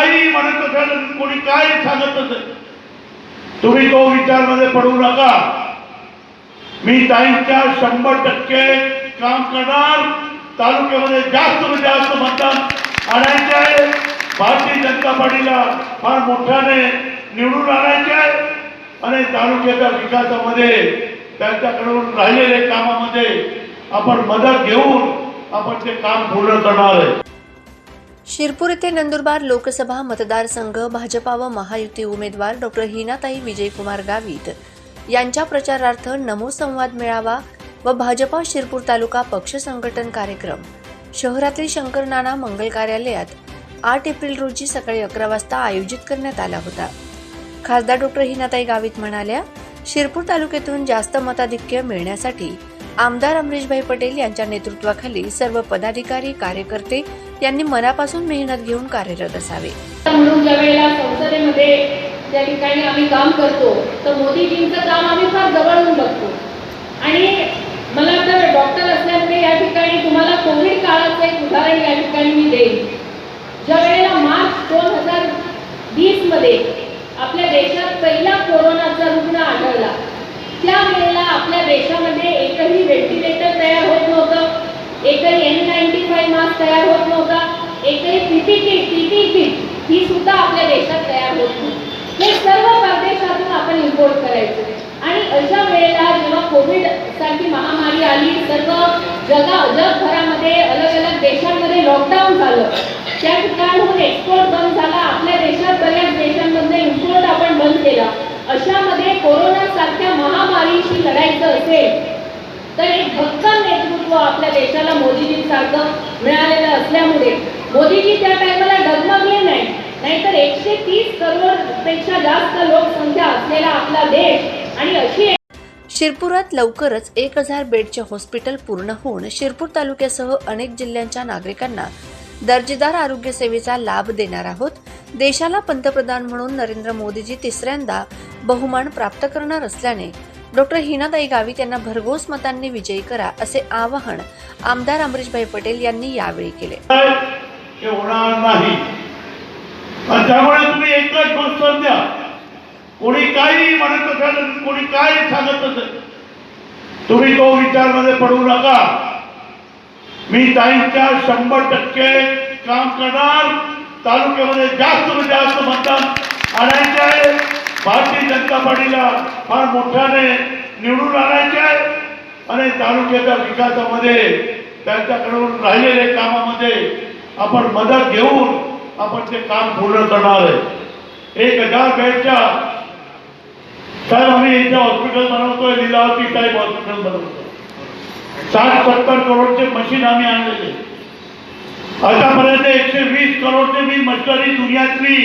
कोणी काही म्हणत असेल कोणी काय सांगत असेल तुम्ही तो विचारमध्ये पडू नका. मी ताईंच्या शंभर टक्के काम करणार. तालुक्यामध्ये जास्त म्हणजे जास्त मतदान आणायचे आहे. भारतीय जनता पार्टीला फार मोठ्याने निवडून आणायचे आहे. आणि तालुक्याच्या विकासामध्ये त्यांच्याकडून राहिलेल्या कामामध्ये आपण मदत घेऊन आपण ते काम पूर्ण करणार आहे. शिरपूर येथे नंदुरबार लोकसभा मतदारसंघ भाजपा व महायुती उमेदवार डॉक्टर हिनाताई विजयकुमार गावित. यांच्या प्रचारार्थ नमो संवाद मेळावा व भाजपा शिरपूर तालुका पक्ष संघटन कार्यक्रम. शहरातील शंकर नाना मंगल कार्यालयात आठ एप्रिल रोजी सकाळी अकरा वाजता आयोजित करण्यात आला होता. खासदार डॉक्टर हिनाताई गावित म्हणाल्या शिरपूर तालुक्यातून जास्त मताधिक्य मिळण्यासाठी आमदार अमरीशभाई पटेल यांच्या नेतृत्वाखाली सर्व पदाधिकारी कार्यकर्ते यांनी मनापासून मेहनत घेऊन कार्यरत असावे. म्हणून ज्या वेळेला संसदेमध्ये ज्या ठिकाणी आम्ही काम करतो तर मोदीजींचं काम आम्ही फार जवळून बघतो. आणि मला तर डॉक्टर असल्यामुळे या ठिकाणी तुम्हाला कोविड काळाचं एक उदाहरण या ठिकाणी मी देईन. ज्या वेळेला मार्च दोन हजार वीसमध्ये आपल्या देशात पहिला कोरोनाचा रुग्ण आढळला त्यावेळेला आपल्या देशामध्ये एकही व्हेंटिलेटर तयार होत नव्हतं एकही एन नाईन्टी काही मास्क तयार होत नव्हता. एकही पीपी किट पीपी किट ही सुद्धा आपल्या देशात तयार होत नव्हती हे सर्व परदेशातून आपण इम्पोर्ट करायचो. आणि अशा वेळेला जेव्हा कोविड सारखी महामारी आली सर्व जगा जगभरामध्ये अलग अलग देशांमध्ये लॉकडाऊन झालं. त्या ठिकाणहून एक्सपोर्ट बंद झाला. आपल्या देशात बऱ्याच देशांमध्ये इम्पोर्ट आपण बंद केला. अशामध्ये कोरोना सारख्या महामारीशी लढायचं असेल तर एक भक्कम नेतृत्व आपल्या देशाला मोदीजींसारखं मिळालेलं असल्यामुळे मोदीजी त्या टायमाला डगमगले नाही. नाहीतर एकशे तीस करोडपेक्षा जास्त लोकसंख्या असलेला आपला देश आणि अशी शिरपुरात लवकरच एक हजार बेडचे हॉस्पिटल पूर्ण होऊन शिरपूर तालुक्यासह अनेक जिल्ह्यांच्या नागरिकांना दर्जेदार आरोग्य सेवेचा लाभ देणार आहोत. देशाला पंतप्रधान म्हणून नरेंद्र मोदीजी तिसऱ्यांदा बहुमान प्राप्त करणार असल्याने डॉक्टर हिनाताई गावित यांना भरघोस मतांनी विजयी करा असे आवाहन आमदार अमरीशभाई पटेल यांनी यावेळी केले. होणार नाही. त्यामुळे तुम्ही एकच गोष्ट द्या. कोणी काही म्हणत असेल कोणी काय सांगत असेल. तुम्ही तो विचारमध्ये पडू नका. मी ताईंच्या शंभर टक्के काम करणार. तालुक्यामध्ये जास्त जास्त मतदार भारतीय जनता पार्टीला फार मोठ्याने निवडून आणायचे आहे आणि तालुक्याच्या विकासामध्ये त्यांच्याकडून राहिलेल्या कामामध्ये आपण मदत घेऊन आपण ते काम पूर्ण करणार आहे एक हजार बेडच्या साहेब आम्ही इथे हॉस्पिटल बनवतोय लीलावती साहेब हॉस्पिटल बनवतोय साठ सत्तर करोडचे मशीन आम्ही आणलेले आतापर्यंत एकशे वीस करोडचे मी मशिनरी दुनियातली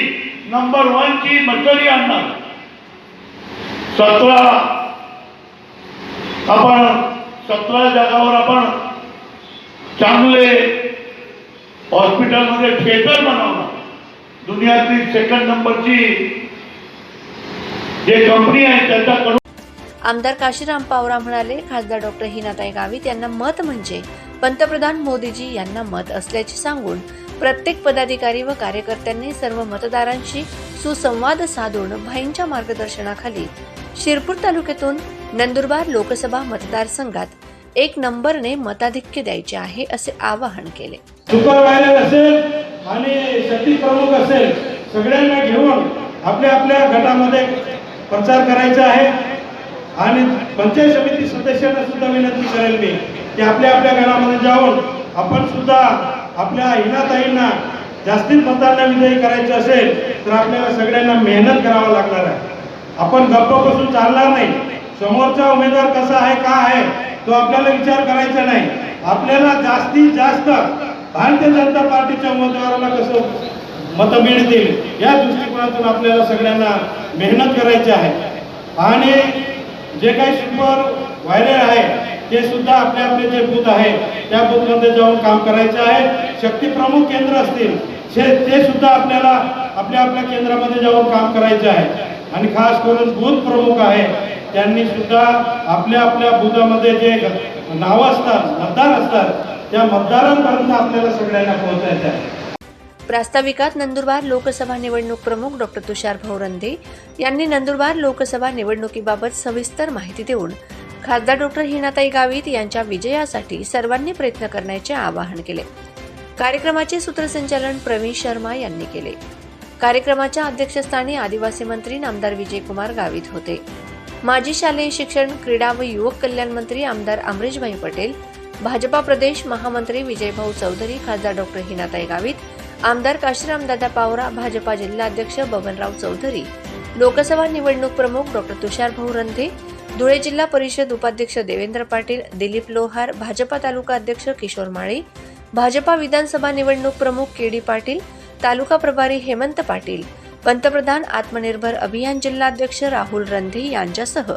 नंबर वन ची मशिनरी आणणार सतरा. आपण सतरा जागावर आपण चांगले हॉस्पिटलमध्ये थिएटर बनवणार. दुनियातली सेकंड नंबरची जे कंपनी आहे त्याच्याकडून आमदार काशीराम पावरा म्हणाले खासदार डॉक्टर हिनाताई गावित यांना मत म्हणजे पंतप्रधान मोदीजी यांना मत असल्याचे सांगून प्रत्येक पदाधिकारी व कार्यकर्त्यांनी सर्व मतदारांशी सुसंवाद साधून भाईंच्या मार्गदर्शनाखाली शिरपूर तालुक्यातून नंदुरबार लोकसभा मतदारसंघात एक नंबरने मताधिक्य द्यायचे आहे असे आवाहन केले. सुपरवायझर असेल आणि शक्ती प्रमुख असेल सगळ्यांना घेऊन आपल्या आपल्या गटामध्ये प्रचार करायचा आहे. आणि पंचायत समिती सदस्यांना सुद्धा विनंती करेल मी की आपल्या आपल्या गटामध्ये जाऊन आपण सुद्धा आपल्या हिनाताईंना जास्तीत मतांना विजयी करायचं असेल तर आपल्याला सगळ्यांना मेहनत करावं लागणार आहे. आपण गप्प बसून चालणार नाही. समोरचा उमेदवार कसा आहे का आहे तो आपल्याला विचार करायचा नाही. आपल्याला जास्तीत जास्त भारतीय जनता पार्टीच्या उमेदवाराला कसं मतं मिळतील या दृष्टिकोनातून आपल्याला सगळ्यांना मेहनत करायची आहे. आणि जे काही सुपर व्हायरल आहे ते सुद्धा आपले आपले जे बूथ आहे त्या बूथमध्ये जाऊन काम करायचे आहे. शक्ती प्रमुख केंद्र असतील ते ते सुद्धा आपल्याला आपल्या आपल्या केंद्रामध्ये जाऊन काम करायचे आहे. आणि खास करून बूथ प्रमुख आहे त्यांनी सुद्धा आपल्या आपल्या बुधामध्ये जे नावं असतात मतदार असतात त्या मतदारांपर्यंत आपल्याला सगळ्यांना पोहोचायचं आहे. प्रास्ताविकात नंदुरबार लोकसभा निवडणूक प्रमुख डॉक्टर तुषार भाऊ यांनी नंदुरबार लोकसभा निवडणुकीबाबत सविस्तर माहिती देऊन खासदार डॉक्टर हिनाताई गावित यांच्या विजयासाठी सर्वांनी प्रयत्न करण्याचे आवाहन केले. कार्यक्रमाचे सूत्रसंचालन प्रवीण शर्मा यांनी केले. कार्यक्रमाच्या अध्यक्षस्थानी आदिवासी मंत्री नामदार विजयकुमार गावित होते. माजी शालेय शिक्षण क्रीडा व युवक कल्याण मंत्री आमदार अमरीशभाई पटेल भाजपा प्रदेश महामंत्री विजयभाऊ चौधरी खासदार डॉक्टर हिनाताई गावित आमदार काशीराम दादा पावरा भाजपा जिल्हाध्यक्ष बबनराव चौधरी लोकसभा निवडणूक प्रमुख डॉक्टर तुषार भाऊ रंधे धुळे जिल्हा परिषद उपाध्यक्ष देवेंद्र पाटील दिलीप लोहार भाजपा तालुका अध्यक्ष किशोर माळी भाजपा विधानसभा निवडणूक प्रमुख के डी पाटील तालुका प्रभारी हेमंत पाटील पंतप्रधान आत्मनिर्भर अभियान जिल्हाध्यक्ष राहुल रंधे यांच्यासह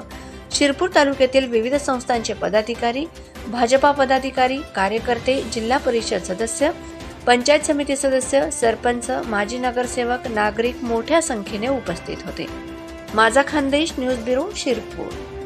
शिरपूर तालुक्यातील विविध संस्थांचे पदाधिकारी भाजपा पदाधिकारी कार्यकर्ते जिल्हा परिषद सदस्य पंचायत समिती सदस्य सरपंच माजी नगरसेवक नागरिक मोठ्या संख्येने उपस्थित होते. माझा खानदेश न्यूज ब्युरो शिरपूर.